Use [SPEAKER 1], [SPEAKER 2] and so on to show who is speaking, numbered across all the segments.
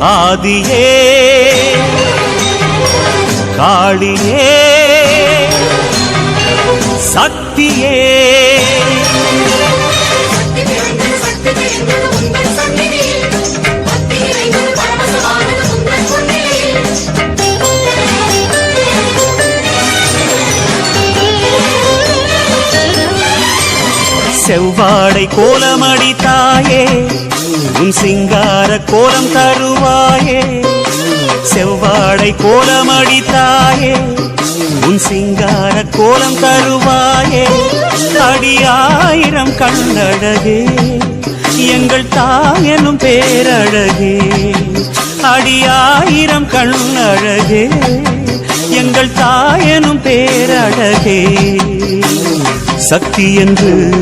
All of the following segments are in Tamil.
[SPEAKER 1] ஆதியே காளியே சக்தியே. செவ்வாடை கோலமடி தாயே உன் சிங்கா கோலம் தருவாயே. செவ்வாழை கோலம் அடித்தாயே உன் சிங்கார கோலம் தருவாயே. அடியாயிரம் கண்ணழகே. எங்கள் தாயனும் பேரழகே. அடியாயிரம் கண்ணழகே. எங்கள் தாயனும் பேரழகே. சக்தி என்று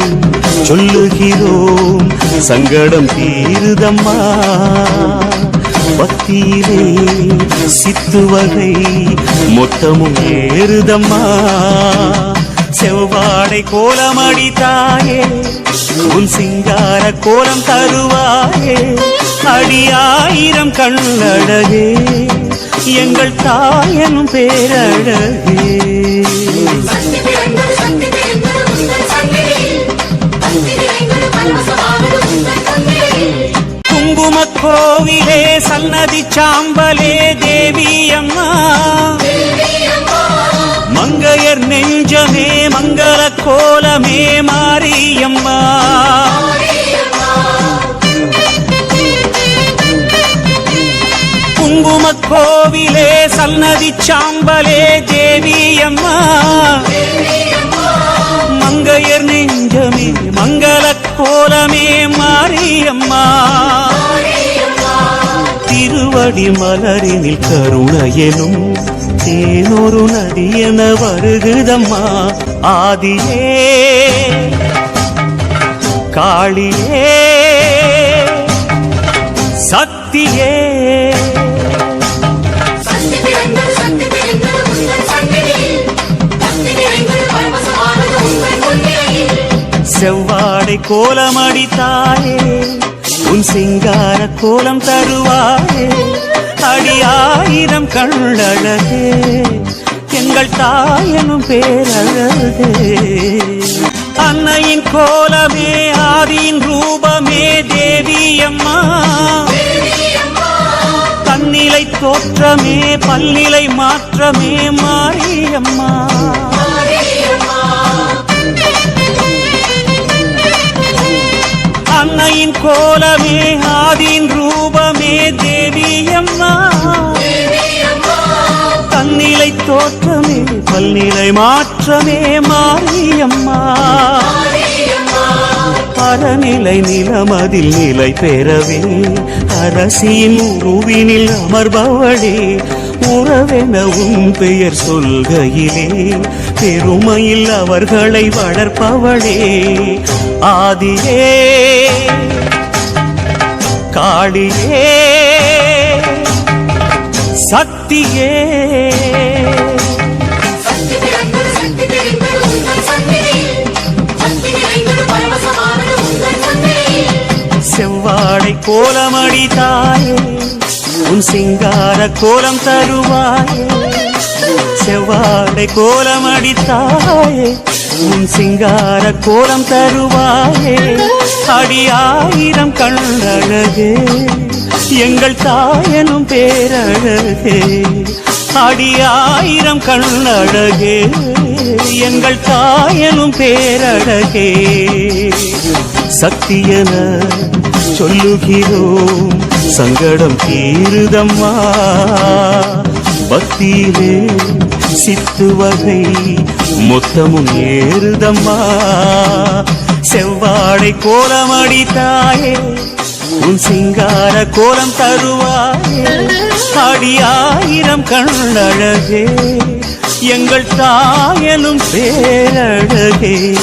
[SPEAKER 1] சொல்லுகிறோம். சங்கடம் தீருதம்மா. பக்தியிலே சித்துவகை மொத்தமும் ஏறுதம்மா. செவ்வாடை கோலம் அடித்தாயே உன் சிங்கார கோலம் தருவாயே. அடியாயிரம் கண்ணழகே எங்கள் தாயனும் பேரழகே. கோவிலே சன்னதி சாம்பலே தேவி அம்மா மங்கையர் நெஞ்சமே மங்கள கோலமே மாரியம்மா. குங்கும கோவிலே சன்னதி சாம்பலே தேவி அம்மா மங்கையர் நெஞ்சமே மங்கள கோலமே மாரியம்மா. படி மலரினில் கருணையனும் தேனொரு நதி என வருகுதம்மா. ஆதியே காளியே சக்தியே. செவ்வாடை கோலமடித்தாயே. உன் சிங்கார கோலம் தருவாயே. ஆயிரம் கண்ணழகே. எங்கள் தாயனும் பேரழகே. அன்னையின் கோலமே ஆதியின் ரூபமே தேவியம்மா. தன்னிலை தோற்றமே பல்நிலை மாற்றமே மாரியம்மா. அன்னையின் கோலமே ஆதியின் ரூபமே தேவியம்மா. தன்னிலை தோற்றமே பல்நிலை மாற்றமே மாரியம்மா. அறநிலை நிலமதில் நிலை பெறவே அரசியின் உருவினில் அமர்பவளே உறவென உன் பெயர் சொல்கையிலே பெருமையில் அவர்களை வளர்ப்பவளே. ஆதியே காளியே சக்தியே. செவ்வாழை கோலமடி தாயே உன் சிங்கார கோலம் தருவாயே. செவ்வாடை கோலம் அடித்தாயே உன் சிங்கார கோலம் தருவாயே. அடியாயிரம் கண்ணழகே எங்கள் தாயனும் பேரழகே. அடியாயிரம் கண்ணழகே எங்கள் தாயனும் பேரழகே. சக்தியன சொல்லுகிறோம் சங்கடம் தீருதம்மா. பக்தியிலே சித்து வகை மொத்தமும் ஏறுதம்மா. செவ்வாடை கோலமடி தாயே உன் சிங்கார கோலம் தருவாயே. அடியாயிரம் கண்ணழகே எங்கள் தாயனும் பேரழகே.